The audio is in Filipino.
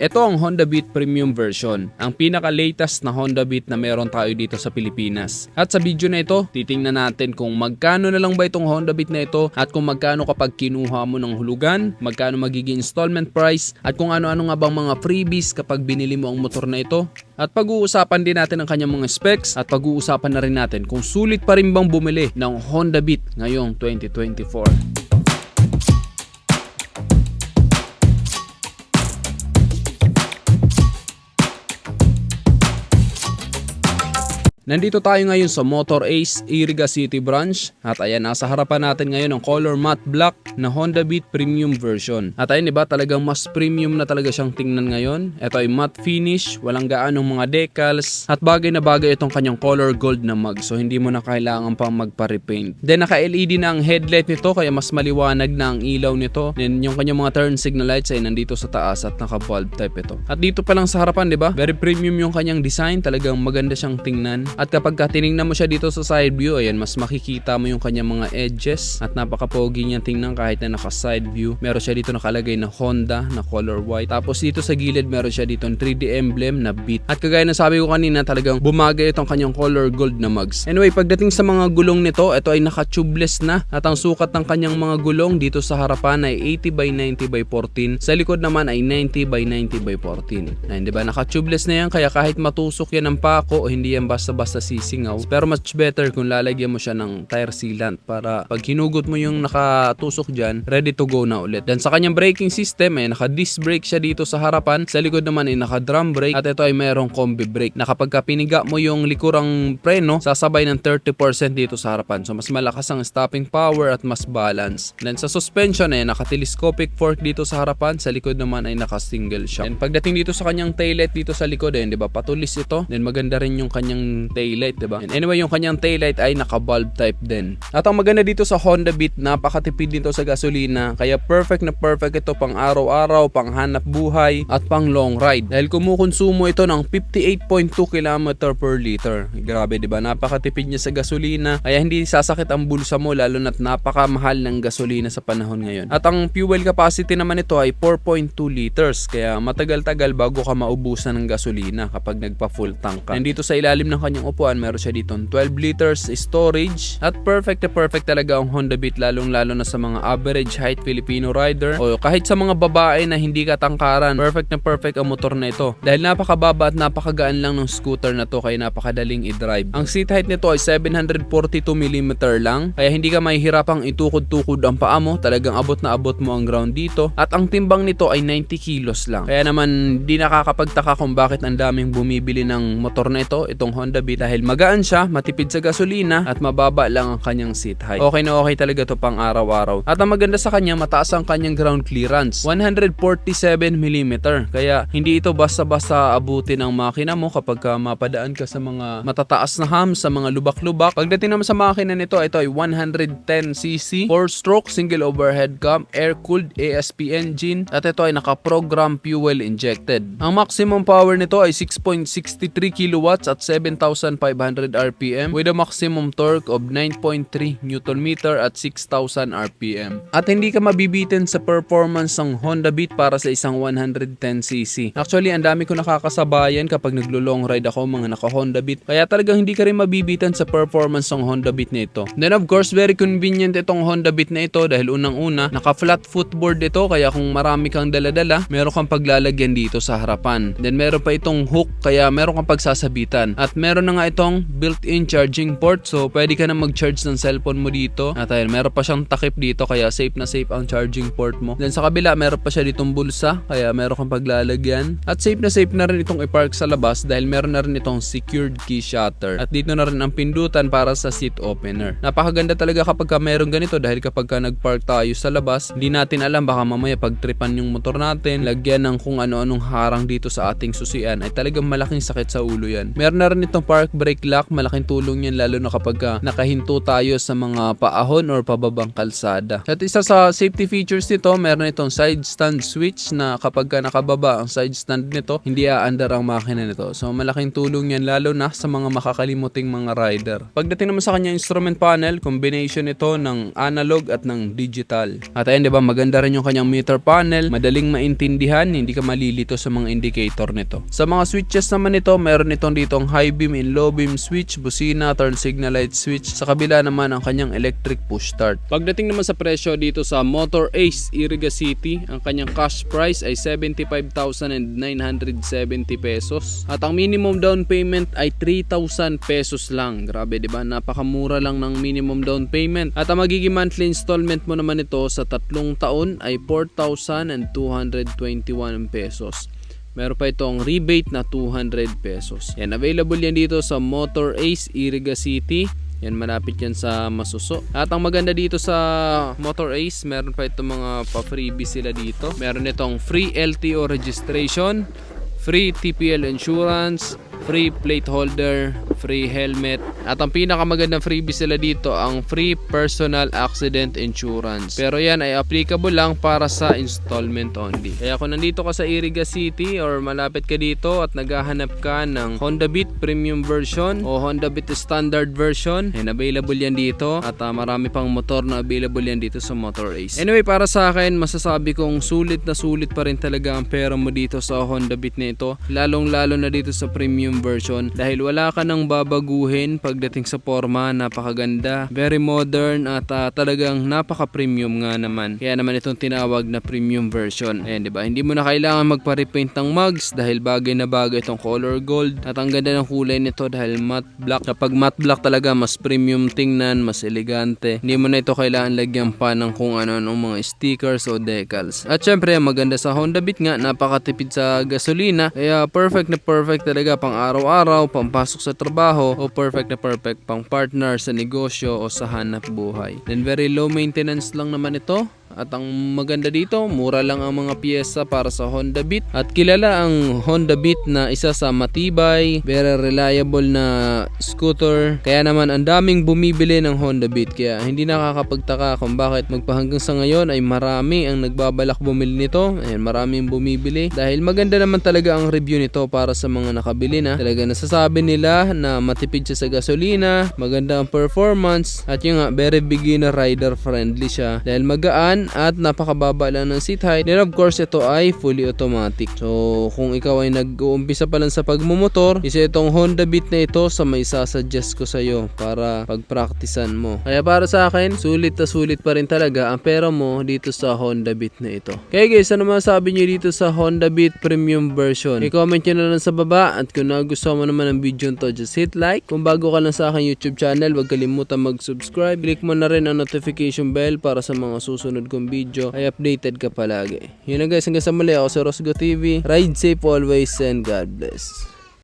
Ito ang Honda Beat Premium version, ang pinaka-latest na Honda Beat na meron tayo dito sa Pilipinas. At sa video na ito, titingnan natin kung magkano na lang ba itong Honda Beat na ito at kung magkano kapag kinuha mo ng hulugan, magkano magiging installment price at kung ano-ano nga bang mga freebies kapag binili mo ang motor na ito. At pag-uusapan din natin ang kanyang mga specs at pag-uusapan na rin natin kung sulit pa rin bang bumili ng Honda Beat ngayong 2024. Nandito tayo ngayon sa Motor Ace Iriga City Branch at ayan nasa harapan natin ngayon ang color matte black na Honda Beat Premium version. At ayun diba talagang mas premium na talaga siyang tingnan ngayon. Ito ay matte finish, walang gaanong mga decals at bagay na bagay itong kanyang color gold na mug so hindi mo na kailangan pang magpa-repaint. Then naka LED na ang headlight nito kaya mas maliwanag na ang ilaw nito. Then yung kanyang mga turn signal lights ay nandito sa taas at naka bulb type ito. At dito pa lang sa harapan 'di ba? Very premium yung kanyang design, talagang maganda siyang tingnan. At kapag ka tiningnan mo siya dito sa side view, ayan, mas makikita mo yung kanyang mga edges at napaka-pogi niya tingnan kahit na naka side view. Meron siya dito nakalagay na Honda na color white. Tapos dito sa gilid meron siya dito 3D emblem na beat. At kagaya na sabi ko kanina, talagang bumagay itong kanyang color gold na mugs. Anyway, pagdating sa mga gulong nito, ito ay naka-tubeless na at ang sukat ng kanyang mga gulong dito sa harapan ay 80 by 90 by 14. Sa likod naman ay 90 by 90 by 14. Ayun, di ba? Naka-tubeless na yan kaya kahit matusok yan ng pako, hindi yan basta-basta sisingaw. Pero much better kung lalagyan mo siya ng tire sealant para pag hinugot mo yung nakatusok dyan, ready to go na ulit. Then sa kanyang braking system ay naka-disc brake siya dito sa harapan. Sa likod naman ay naka-drum brake at ito ay mayroong combi brake na mo yung likurang preno, sasabay ng 30% dito sa harapan. So mas malakas ang stopping power at mas balance. Then sa suspension ay naka-telescopic fork dito sa harapan. Sa likod naman ay naka-single shock. Then pagdating dito sa kanyang taillight dito sa likod eh, di ba? Patulis ito. Then maganda rin yung kanyang taillight, di ba? And anyway, yung kanyang taillight ay naka-bulb type din. At ang maganda dito sa Honda Beat, napakatipid dito sa gasolina. Kaya perfect na perfect ito pang araw-araw, pang hanap buhay, at pang long ride. Dahil kumukonsumo ito ng 58.2 km per liter. Grabe, di ba? Napakatipid niya sa gasolina. Kaya hindi sasakit ang bulsa mo, lalo na't napakamahal ng gasolina sa panahon ngayon. At ang fuel capacity naman ito ay 4.2 liters. Kaya matagal-tagal bago ka maubusan ng gasolina kapag nagpa-full tank ka. Nandito sa ilalim ng kanyang upuan, meron siya dito 12 liters storage. At perfect perfect talaga ang Honda Beat lalong-lalo na sa mga average height Filipino rider o kahit sa mga babae na hindi katangkaran. Perfect na perfect ang motor na ito. Dahil napakababa at napakagaan lang ng scooter na to kaya napakadaling i-drive. Ang seat height nito ay 742mm lang kaya hindi ka mahihirapang itukod-tukod ang paa mo. Talagang abot na abot mo ang ground dito. At ang timbang nito ay 90 kilos lang. Kaya naman di nakakapagtaka kung bakit ang daming bumibili ng motor na ito, itong Honda Beat dahil magaan siya, matipid sa gasolina at mababa lang ang kanyang seat height. Okay na okay talaga to pang araw-araw. At ang maganda sa kanya, mataas ang kanyang ground clearance. 147mm. Kaya hindi ito basta-basta abutin ng makina mo kapag ka mapadaan ka sa mga matataas na hams, sa mga lubak-lubak. Pagdating naman sa makina nito, ito ay 110cc, 4-stroke, single overhead cam, air-cooled ASP engine, at ito ay naka-program fuel injected. Ang maximum power nito ay 6.63 kilowatts at 7,500 RPM with a maximum torque of 9.3 Nm at 6,000 RPM. At hindi ka mabibitin sa performance ng Honda Beat para sa isang 110cc. Actually, ang dami ko nakakasabayan kapag naglo-long ride ako mga naka Honda Beat. Kaya talagang hindi ka rin mabibitan sa performance ng Honda Beat na ito. Then of course, very convenient itong Honda Beat na ito dahil unang-una, naka flat footboard ito kaya kung marami kang daladala, meron kang paglalagyan dito sa harapan. Then meron pa itong hook kaya meron kang pagsasabitan. At meron na nga itong built-in charging port so pwede ka na mag-charge ng cellphone mo dito. At ayun, meron pa siyang takip dito kaya safe na safe ang charging port mo. Then sa kabila, meron pa siya ditong bulsa kaya meron kang paglalagyan. At safe na safe na rin itong i-park sa labas dahil meron na rin itong secured key shutter. At dito na rin ang pindutan para sa seat opener. Napakaganda talaga kapag ka meron ganito dahil kapag ka nag-park tayo sa labas, hindi natin alam baka mamaya pagtripan yung motor natin, lagyan ng kung ano-anong harang dito sa ating susian ay talagang malaking sakit sa ulo yan. Meron na rin itong park park brake lock, malaking tulong yan lalo na kapag ah, nakahinto tayo sa mga paahon or pababang kalsada. At isa sa safety features nito, meron itong side stand switch na kapag ka nakababa ang side stand nito, hindi aandar ang makina nito. So malaking tulong yan lalo na sa mga makakalimuting mga rider. Pagdating naman sa kanya instrument panel, combination ito ng analog at ng digital. At ayun, di ba, maganda rin yung kanyang meter panel, madaling maintindihan, hindi ka malilito sa mga indicator nito. Sa mga switches naman nito, meron itong ditong high beam and low beam switch, busina, turn signal light switch. Sa kabila naman ang kanyang electric push start. Pagdating naman sa presyo dito sa Motor Ace Iriga City, ang kanyang cash price ay 75,970 pesos. At ang minimum down payment ay 3,000 pesos lang. Grabe, 'di ba? Napakamura lang ng minimum down payment. At ang magiging monthly installment mo naman ito sa tatlong taon ay 4,221 pesos. Meron pa itong rebate na 200 pesos. Yan, available yan dito sa Motor Ace Iriga City. Yan, malapit yan sa Masuso. At ang maganda dito sa Motor Ace, meron pa itong mga pa-freebie sila dito. Meron itong free LTO registration, free TPL insurance, free plate holder, free helmet. At ang pinakamagandang freebie sila dito, ang free personal accident insurance. Pero yan ay applicable lang para sa installment only. Kaya kung nandito ka sa Iriga City or malapit ka dito at naghahanap ka ng Honda Beat Premium version o Honda Beat Standard version, and available yan dito. At ah, marami pang motor na available yan dito sa Motor Ace. Anyway, para sa akin, masasabi kong sulit na sulit pa rin talaga ang pera mo dito sa Honda Beat na ito. Lalong lalo na dito sa premium version dahil wala ka nang babaguhin pagdating sa forma, napakaganda, very modern at ah, talagang napaka-premium nga naman. Kaya naman itong tinawag na premium version. Ayan, 'di ba? Hindi mo na kailangan magpa-repaint ng mugs dahil bagay na bagay itong color gold at ang ganda ng kulay nito dahil matte black. Kapag matte black talaga mas premium tingnan, mas elegante. Hindi mo na ito kailangan lagyan pa ng kung ano ng mga stickers o decals. At syempre, maganda sa Honda Beat nga, napakatipid sa gasolina. Kaya perfect na perfect talaga pang araw-araw, pampasok sa trabaho, o perfect na perfect pang partner sa negosyo o sa hanap buhay. Then very low maintenance lang naman ito. At ang maganda dito, mura lang ang mga piyesa para sa Honda Beat. At kilala ang Honda Beat na isa sa matibay, very reliable na scooter. Kaya naman ang daming bumibili ng Honda Beat. Kaya hindi nakakapagtaka kung bakit magpahanggang sa ngayon ay marami ang nagbabalak bumili nito. Ayan, maraming bumibili. Dahil maganda naman talaga ang review nito para sa mga nakabili na. Talaga nasasabi nila na matipid siya sa gasolina, maganda ang performance, at yung nga, very beginner rider friendly siya. Dahil magaan at napakababa lang ng seat height. Then of course, ito ay fully automatic. So, kung ikaw ay nag-uumpisa pa lang sa pagmumotor, isa itong Honda Beat na ito sa may sasuggest ko sa iyo para pagpraktisan mo. Kaya para sa akin, sulit na sulit pa rin talaga ang pera mo dito sa Honda Beat na ito. Kaya guys, ano masabi nyo dito sa Honda Beat Premium version? I-comment nyo na lang sa baba at kung nagustuhan mo naman ang video nito, just hit like. Kung bago ka lang sa aking YouTube channel, huwag kalimutan mag-subscribe. Click mo na rin ang notification bell para sa mga susunod kong video ay updated ka palagi. Yun na guys, hanggang sa muli ako sa Rosgo TV. Ride safe always and God bless.